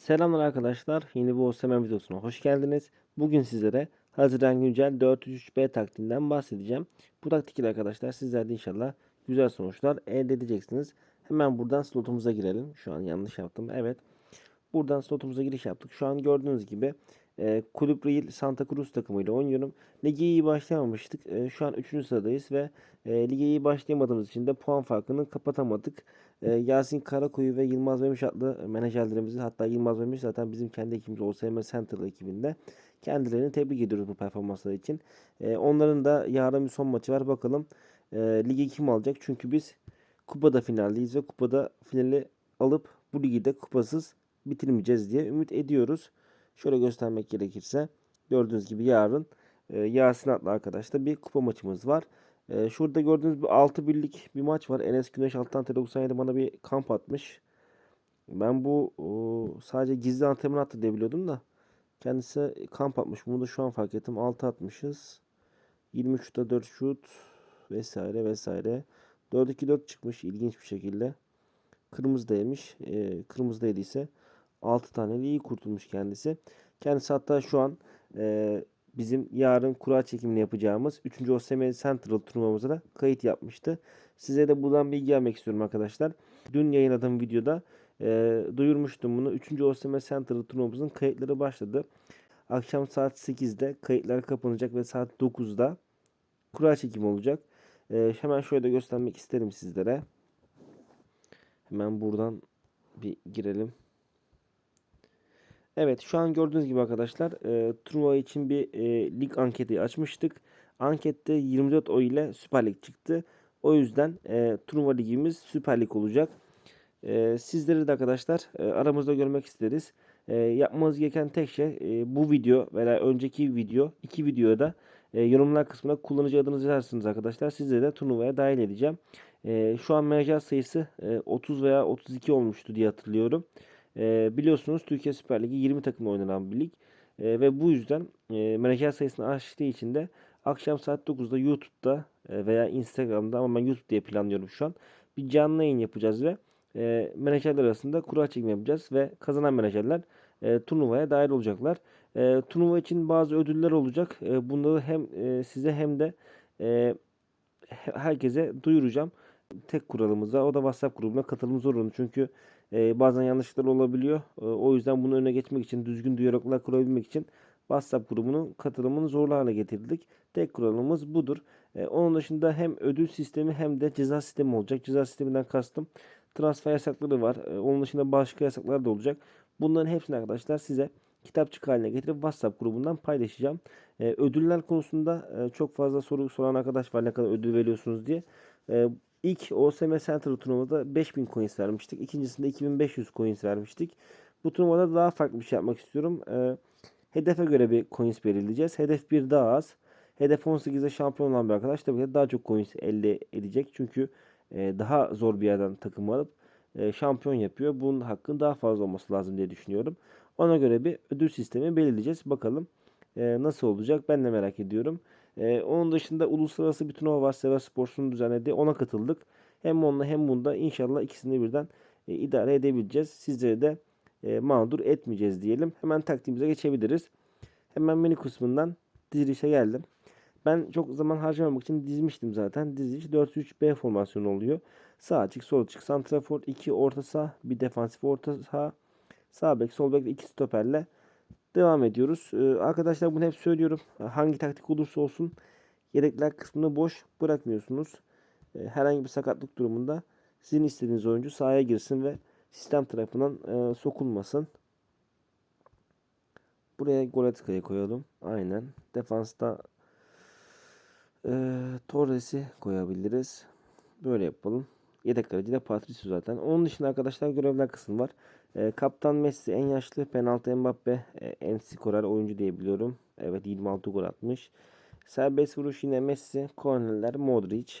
Selamlar arkadaşlar. Yeni bir OSM videosuna hoş geldiniz. Bugün sizlere Haziran Güncel 403B taktiğinden bahsedeceğim. Bu taktik ile arkadaşlar sizler de inşallah güzel sonuçlar elde edeceksiniz. Hemen buradan slotumuza girelim. Şu an yanlış yaptım. Evet. Buradan slotumuza giriş yaptık. Şu an gördüğünüz gibi e, Kulüp Real Santa Cruz takımıyla oynuyorum. Lige iyi başlayamamıştık. E, şu an 3. sıradayız ve e, lige iyi başlayamadığımız için de puan farkını kapatamadık. E, Yasin Karakoyu ve Yılmaz Memiş adlı menajerlerimizi hatta Yılmaz Memiş zaten bizim kendi ekibimiz OSM Center ekibinde. Kendilerini tebrik ediyoruz bu performansları için. E, onların da yarın bir son maçı var. Bakalım e, ligi kim alacak? Çünkü biz kupada finaldeyiz ve kupada finali alıp bu ligi de kupasız bitirmeyeceğiz diye ümit ediyoruz. Şöyle göstermek gerekirse gördüğünüz gibi yarın e, Yasin adlı arkadaşla bir kupa maçımız var. E, şurada gördüğünüz bir 6 birlik bir maç var. Enes Güneş alttan T97 bana bir kamp atmış. Ben bu o, sadece gizli antrenman attı diye biliyordum da. Kendisi kamp atmış. Bunu da şu an fark ettim. 6 atmışız. 23'te 4 şut vesaire vesaire. 4-2-4 çıkmış ilginç bir şekilde. Kırmızıdaymış. E, kırmızıdaydı 6 tane iyi kurtulmuş kendisi. Kendisi hatta şu an e, bizim yarın kura çekimini yapacağımız 3. OSM Central turnuvamıza da kayıt yapmıştı. Size de buradan bilgi vermek istiyorum arkadaşlar. Dün yayınladığım videoda e, duyurmuştum bunu. 3. OSM Central turnuvamızın kayıtları başladı. Akşam saat 8'de kayıtlar kapanacak ve saat 9'da kura çekimi olacak. E, hemen şöyle de göstermek isterim sizlere. Hemen buradan bir girelim. Evet şu an gördüğünüz gibi arkadaşlar e, turnuva için bir e, lig anketi açmıştık. Ankette 24 oy ile Süper Lig çıktı. O yüzden e, turnuva ligimiz Süper Lig olacak. E, sizleri de arkadaşlar e, aramızda görmek isteriz. E, yapmanız gereken tek şey e, bu video veya önceki video iki videoda e, yorumlar kısmına kullanıcı adınızı yazarsınız arkadaşlar. Sizleri de turnuvaya dahil edeceğim. E, şu an menajer sayısı e, 30 veya 32 olmuştu diye hatırlıyorum. E, biliyorsunuz Türkiye Süper Ligi 20 takımla oynanan bir lig. E, ve bu yüzden e, menajer sayısını aştığı için de akşam saat 9'da YouTube'da e, veya Instagram'da ama ben YouTube diye planlıyorum şu an. Bir canlı yayın yapacağız ve e, menajerler arasında kura çekimi yapacağız ve kazanan menajerler e, turnuvaya dahil olacaklar. E, turnuva için bazı ödüller olacak. E, bunları hem e, size hem de e, herkese duyuracağım. Tek kuralımız var. O da WhatsApp grubuna katılım zorunlu. Çünkü e, bazen yanlışlıklar olabiliyor. E, o yüzden bunu öne geçmek için, düzgün diyaloglar kurabilmek için WhatsApp grubunun katılımını zorlu hale getirdik. Tek kuralımız budur. E, onun dışında hem ödül sistemi hem de ceza sistemi olacak. Ceza sisteminden kastım transfer yasakları var. E, onun dışında başka yasaklar da olacak. Bunların hepsini arkadaşlar size kitapçık haline getirip WhatsApp grubundan paylaşacağım. E, ödüller konusunda e, çok fazla soru soran arkadaş var ne kadar ödül veriyorsunuz diye. E, İlk OSM Center turnuvada 5000 coins vermiştik. İkincisinde 2500 coins vermiştik. Bu turnuvada daha farklı bir şey yapmak istiyorum. Ee, hedefe göre bir coins belirleyeceğiz. Hedef 1 daha az. Hedef 18'de şampiyon olan bir arkadaş tabii ki daha çok coins elde edecek. Çünkü e, daha zor bir yerden takım alıp e, şampiyon yapıyor. Bunun hakkın daha fazla olması lazım diye düşünüyorum. Ona göre bir ödül sistemi belirleyeceğiz. Bakalım e, nasıl olacak ben de merak ediyorum. Ee, onun dışında uluslararası bir turnuva var. Seva Sports'un düzenlediği. Ona katıldık. Hem onunla hem bunda inşallah ikisini birden e, idare edebileceğiz. Sizleri de e, mağdur etmeyeceğiz diyelim. Hemen taktiğimize geçebiliriz. Hemen menü kısmından dizilişe geldim. Ben çok zaman harcamamak için dizmiştim zaten. Diziliş 4-3-B formasyonu oluyor. Sağ açık, sol açık, santrafor, 2 orta saha, bir defansif orta saha, sağ bek, sol bek ve 2 stoperle Devam ediyoruz. Ee, arkadaşlar bunu hep söylüyorum. Hangi taktik olursa olsun yedekler kısmını boş bırakmıyorsunuz. Ee, herhangi bir sakatlık durumunda sizin istediğiniz oyuncu sahaya girsin ve sistem tarafından e, sokulmasın. Buraya Goretzka'yı koyalım. Aynen. Defansta e, Torres'i koyabiliriz. Böyle yapalım. Yedek kaleci de Patricio zaten. Onun dışında arkadaşlar görevler kısmı var. E, Kaptan Messi en yaşlı. Penaltı Mbappe e, en skorer oyuncu diye biliyorum. Evet 26 gol atmış. Serbest vuruş yine Messi. Kornerler Modric.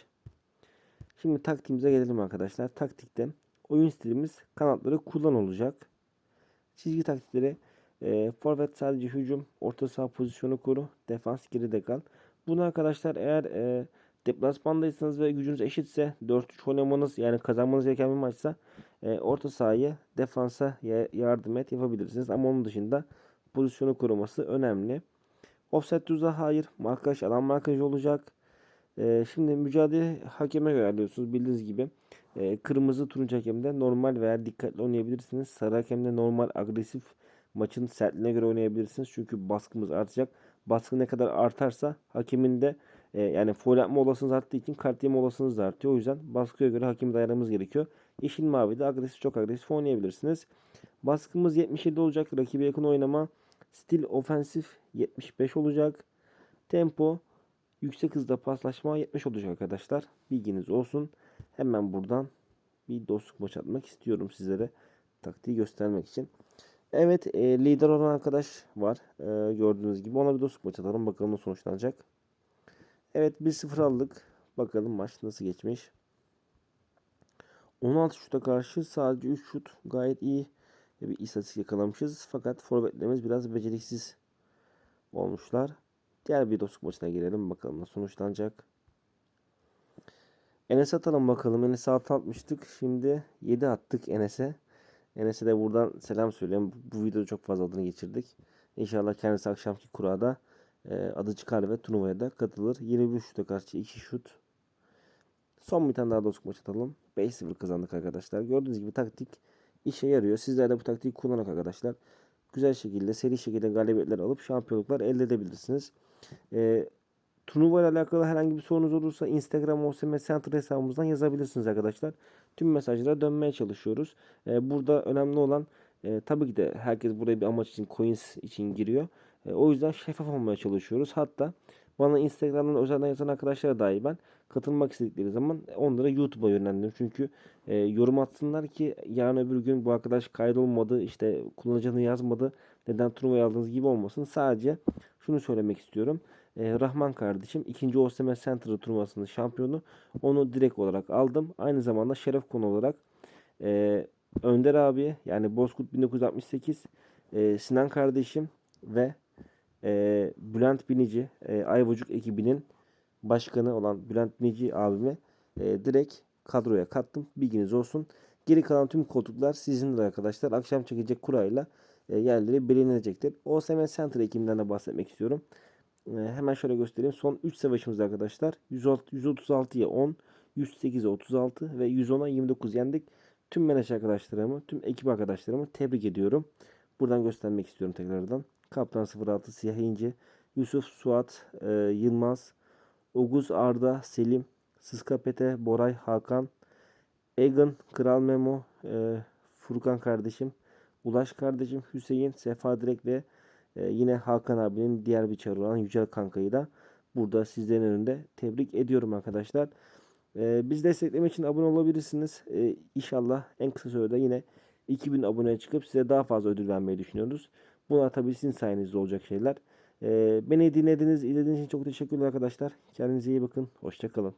Şimdi taktiğimize gelelim arkadaşlar. Taktikte oyun stilimiz kanatları kullan olacak. Çizgi taktikleri e, forvet sadece hücum, orta saha pozisyonu koru, defans geride kal. Bunu arkadaşlar eğer e, Deplasmandaysanız ve gücünüz eşitse 4-3 oynamanız yani kazanmanız gereken bir maçsa e, orta sahaya defansa ya- yardım et yapabilirsiniz. Ama onun dışında pozisyonu koruması önemli. Offset düze hayır. Markaj alan markaj olacak. E, şimdi mücadele hakeme göre alıyorsunuz bildiğiniz gibi. E, kırmızı turuncu hakemde normal veya dikkatli oynayabilirsiniz. Sarı hakemde normal agresif maçın sertliğine göre oynayabilirsiniz. Çünkü baskımız artacak. Baskı ne kadar artarsa hakemin de e, yani foul yapma olasılığınız arttığı için kart yeme olasılığınız da artıyor. O yüzden baskıya göre hakemi dayanmamız gerekiyor. Yeşil mavi de agresif çok agresif oynayabilirsiniz. Baskımız 77 olacak. Rakibe yakın oynama. Stil ofensif 75 olacak. Tempo yüksek hızda paslaşma 70 olacak arkadaşlar. Bilginiz olsun. Hemen buradan bir dostluk maç atmak istiyorum sizlere. Taktiği göstermek için. Evet e, lider olan arkadaş var. E, gördüğünüz gibi ona bir dostluk maç atalım. Bakalım nasıl sonuçlanacak. Evet 1-0 aldık. Bakalım maç nasıl geçmiş. 16 şuta karşı sadece 3 şut gayet iyi bir istatistik yakalamışız. Fakat forvetlerimiz biraz beceriksiz olmuşlar. Diğer bir dostluk maçına girelim. Bakalım nasıl sonuçlanacak. Enes'e atalım bakalım. Enes'e 6 atmıştık. Şimdi 7 attık Enes'e. Enes'e de buradan selam söyleyeyim. Bu videoda çok fazla adını geçirdik. İnşallah kendisi akşamki kurada e, adı çıkar ve turnuvaya da katılır. 21 şuta karşı 2 şut. Son bir tane daha dostluk maç atalım. 5-0 kazandık arkadaşlar. Gördüğünüz gibi taktik işe yarıyor. Sizler de bu taktiği kullanarak arkadaşlar güzel şekilde seri şekilde galibiyetler alıp şampiyonluklar elde edebilirsiniz. E, turnuva ile alakalı herhangi bir sorunuz olursa Instagram OSM Center hesabımızdan yazabilirsiniz arkadaşlar. Tüm mesajlara dönmeye çalışıyoruz. E, burada önemli olan e, tabii ki de herkes buraya bir amaç için coins için giriyor. E, o yüzden şeffaf olmaya çalışıyoruz. Hatta bana Instagram'dan özelden yazan arkadaşlara dahi ben katılmak istedikleri zaman onlara YouTube'a yönlendim. Çünkü e, yorum atsınlar ki yarın öbür gün bu arkadaş kaydolmadı, işte kullanıcını yazmadı, neden turnuvaya aldığınız gibi olmasın. Sadece şunu söylemek istiyorum. E, Rahman kardeşim ikinci OSM Center turnuvasının şampiyonu. Onu direkt olarak aldım. Aynı zamanda şeref konu olarak e, Önder abi yani Bozkurt 1968 e, Sinan kardeşim ve e, Bülent Binici e, Ayvacık ekibinin başkanı olan Bülent Binici abime e, direkt kadroya kattım. Bilginiz olsun. Geri kalan tüm koltuklar sizindir arkadaşlar. Akşam çekecek kurayla e, yerleri belirlenecektir. OSM Center ekibinden de bahsetmek istiyorum. E, hemen şöyle göstereyim. Son 3 savaşımızda arkadaşlar 106, 136'ya 10, 108'e 36 ve 110'a 29 yendik. Tüm menajer arkadaşlarımı, tüm ekip arkadaşlarımı tebrik ediyorum. Buradan göstermek istiyorum tekrardan. Kaptan 06 Siyah İnci, Yusuf Suat, e, Yılmaz, Oguz Arda, Selim, Sıska Pete, Boray, Hakan, Egan, Kral Memo, e, Furkan kardeşim, Ulaş kardeşim, Hüseyin, Sefa Direk ve e, yine Hakan abinin diğer bir çarı olan Yücel Kanka'yı da burada sizlerin önünde tebrik ediyorum arkadaşlar. E, biz desteklemek için abone olabilirsiniz. E, inşallah en kısa sürede yine 2000 aboneye çıkıp size daha fazla ödül vermeyi düşünüyoruz. Bunlar tabii sizin sayenizde olacak şeyler. Beni dinlediğiniz, izlediğiniz için çok teşekkürler arkadaşlar. Kendinize iyi bakın. Hoşçakalın.